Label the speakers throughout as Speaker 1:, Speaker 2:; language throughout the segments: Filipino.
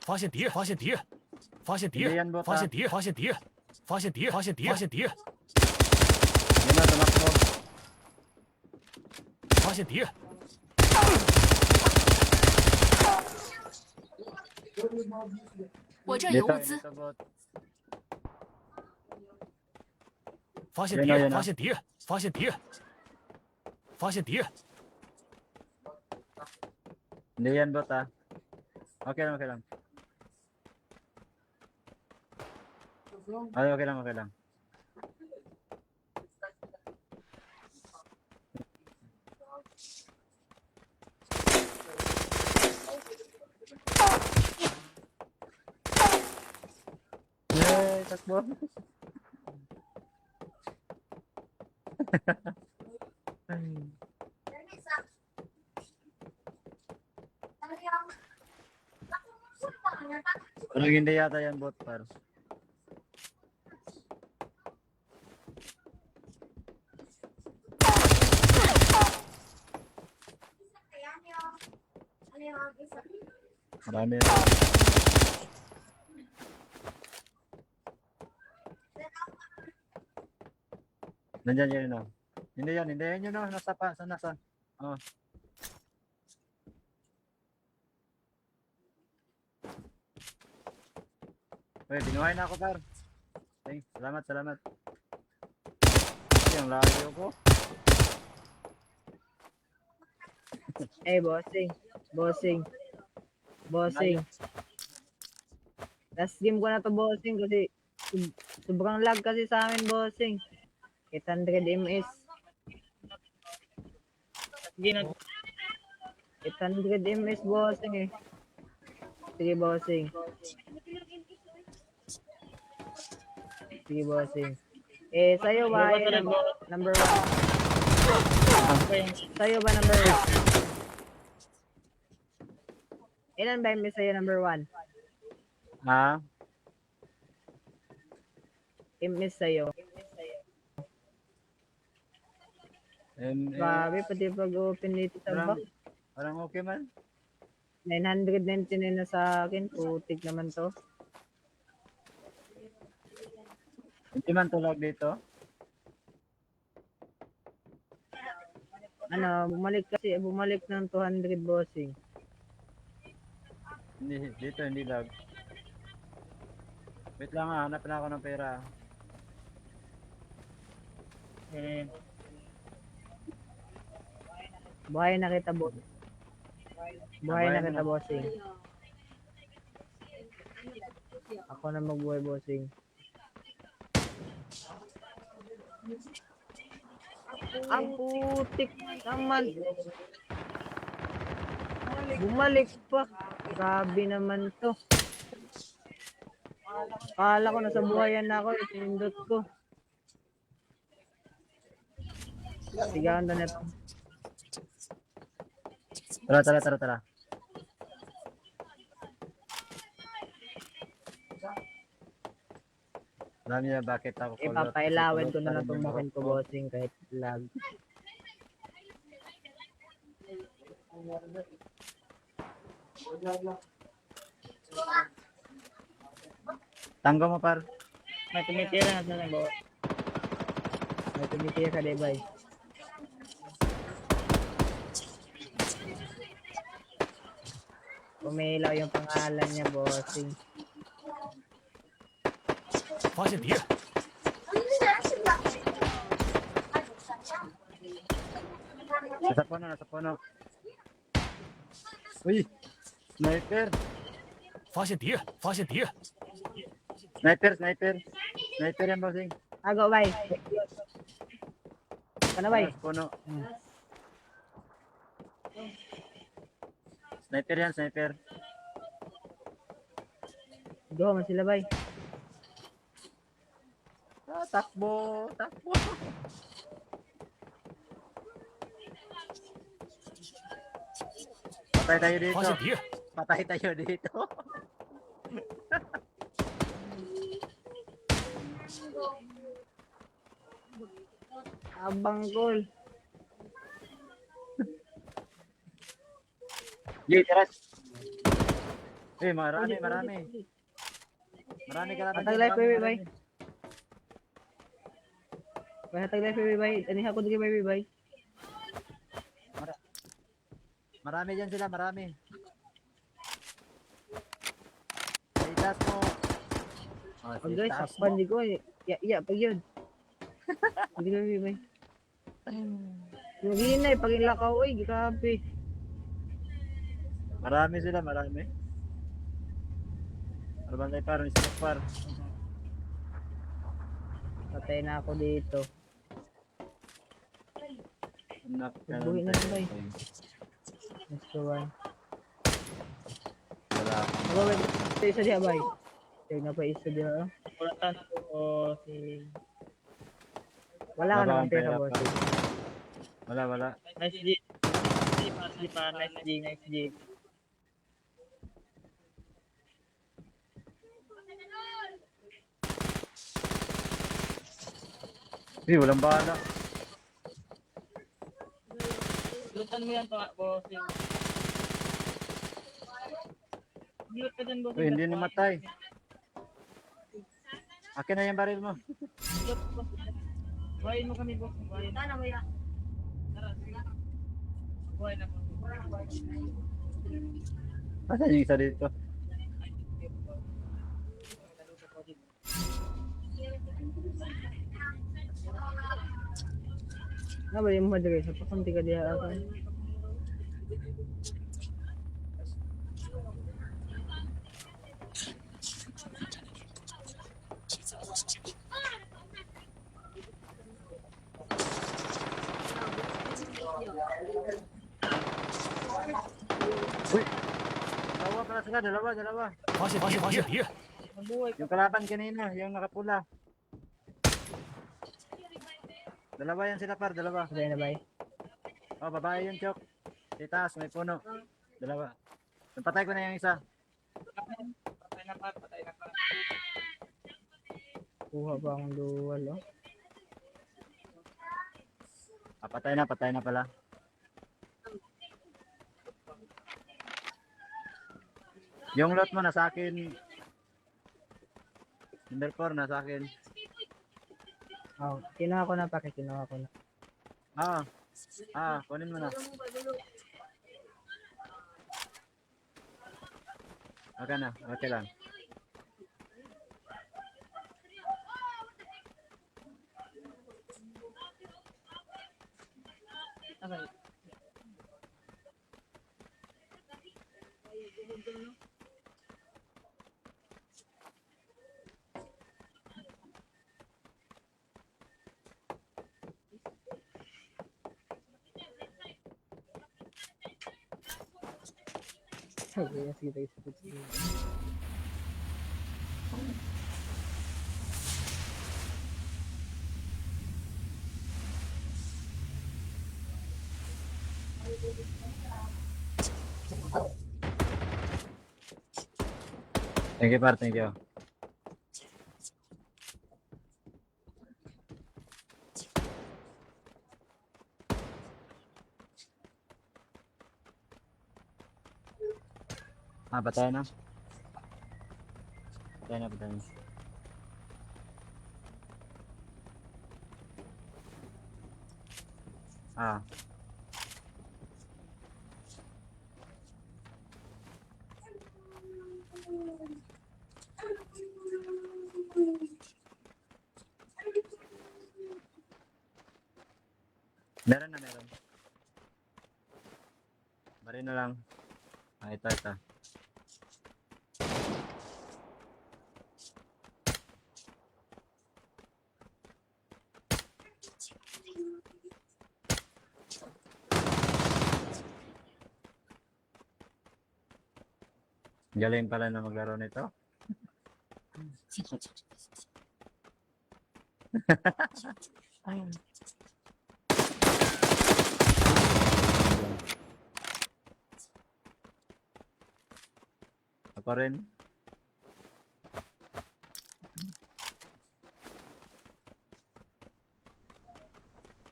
Speaker 1: 发现敌人！发现敌
Speaker 2: 人！
Speaker 1: 发现敌人！发现敌人！发现敌人！发现敌人！发现敌
Speaker 2: 人！
Speaker 1: 发现敌人！
Speaker 3: 我这有物资。
Speaker 1: 发现敌
Speaker 2: 人！
Speaker 1: 发现敌人！发现敌人！发现敌人！
Speaker 2: Hindi yan bot ah. Okay lang, okay lang. Ay, okay lang, okay lang. Yay, takbo. Parang hindi yata yan bot par. Marami yan. Nandyan yun no. Hindi yan, hindi yan yun no. Nasa pa, sa nasa. Oh. Uy, binuhay na ako par. Thanks, salamat, salamat. Yung layo ko.
Speaker 4: Eh, bossing. Bossing. Bossing. Last game ko na to bossing kasi sub- sobrang lag kasi sa amin bossing. 800 ms. 800 ms bossing eh. Sige bossing. Sige bossing. Eh, sa'yo ba eh, number one? Sa'yo ba number one? Ilan ba yung sa'yo number one?
Speaker 2: Ha?
Speaker 4: Yung miss sa'yo.
Speaker 2: Eh,
Speaker 4: Grabe, pati pag-open dito sa box.
Speaker 2: parang okay man.
Speaker 4: 999 na sa akin. Putik naman to.
Speaker 2: Hindi man tulog dito.
Speaker 4: Ano, bumalik kasi, bumalik ng 200 bossing.
Speaker 2: Hindi, dito hindi lag. Wait lang ah, hanap na ako ng pera.
Speaker 4: Buhay na kita, boss. Buhay na kita, bossing. Ako na magbuhay, bossing. Ang putik naman. Bumalik pa. Grabe naman to. Kala ko nasa buhayan na ako, itinindot ko. Sigawan na neto.
Speaker 2: Tara, tara, tara, tara. Alam niyo bakit ako kulot?
Speaker 4: Ipapailawin ko na lang itong makin ko, bossing, kahit lag.
Speaker 2: Tanggo mo par.
Speaker 4: May tumitira na sa boss. May tumitira ka, Debay. Umilaw yung pangalan niya, bossing.
Speaker 1: 发现敌，
Speaker 2: Nasa puno, nasa puno. Uy! Sniper!
Speaker 1: 发现敌，发现敌，
Speaker 2: Sniper, sniper! Sniper yan, bossing.
Speaker 4: Ago, bay. Ano, bay?
Speaker 2: Nasa puno. Sniper yan, sniper.
Speaker 4: Go, man sila, bay.
Speaker 2: Ah, takbo, takbo. Patay tayo dito.
Speaker 1: Wasn't here.
Speaker 2: Patay tayo dito.
Speaker 4: Abang gol.
Speaker 2: Yay, teras. Eh, marami, marami. Marami ka na.
Speaker 4: Patay
Speaker 2: live,
Speaker 4: bye, bye. Kaya taglay baby bay. Aniha ko dito baby bay.
Speaker 2: Marami dyan sila, marami. Sa itaas mo. Oh, sa
Speaker 4: Pag guys, sakpan
Speaker 2: mo.
Speaker 4: di ko. eh. Ya, ya, pag yun. Hindi ko baby bay. Yung hinay, pag ilakaw, oy, grabe.
Speaker 2: Marami sila, marami. Arban tayo par, Mr. Par.
Speaker 4: Patay na ako dito. Buhay na sila eh. Let's go one.
Speaker 2: Wala.
Speaker 4: Aba, wait. Ito isa bay. Ito na pa isa diya. oh.
Speaker 3: Kulatan ko si
Speaker 4: Wala ka
Speaker 2: Wala
Speaker 4: naman pera boss.
Speaker 2: Wala, wala.
Speaker 3: Nice G. Nice nice pa, nice G, nice G.
Speaker 2: Eh, walang bala.
Speaker 3: Kulatan mo yan, pa, bossing. Gilot ka dyan, bossing.
Speaker 2: Uy, hindi namatay. Akin na yung baril mo.
Speaker 3: Buhayin mo kami, bossing. Buhayin. Tara, sige. Buhayin bossing.
Speaker 2: Asan yung isa dito?
Speaker 4: Ah, bali mo dere sa pakunti ka diha ako. Uy!
Speaker 2: Dalawa pala sila, dalawa, dalawa.
Speaker 1: Masih, masih,
Speaker 3: masih. Iya.
Speaker 2: Yung kalaban kanina, yung nakapula. Dalawa yan sila par, dalawa.
Speaker 4: Patay na bay.
Speaker 2: Oh, babae yun, Chok. Itaas, may puno. Dalawa. Napatay ko na yung isa.
Speaker 3: Patay na pa, patay na pa.
Speaker 4: Kuha pa akong dual oh.
Speaker 2: Ah, patay na, patay na pala. Yung lot mo nasa akin. Number 4 nasa akin.
Speaker 4: Oh, kinuha ko na pa, kinuha ko na.
Speaker 2: Ah. Ah, kunin mo na. Okay na, okay lang.
Speaker 3: Okay.
Speaker 4: Sige, sige, sige, sige.
Speaker 2: Thank you, par. Thank you. Ah, patay na. Patay na, patay na. Ah. Meron na meron. Bari na lang. Ah, ito, ito. Galing pala na maglaro nito. Ako rin.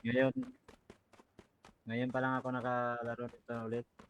Speaker 2: Ngayon, ngayon pa lang ako nakalaro nito ulit.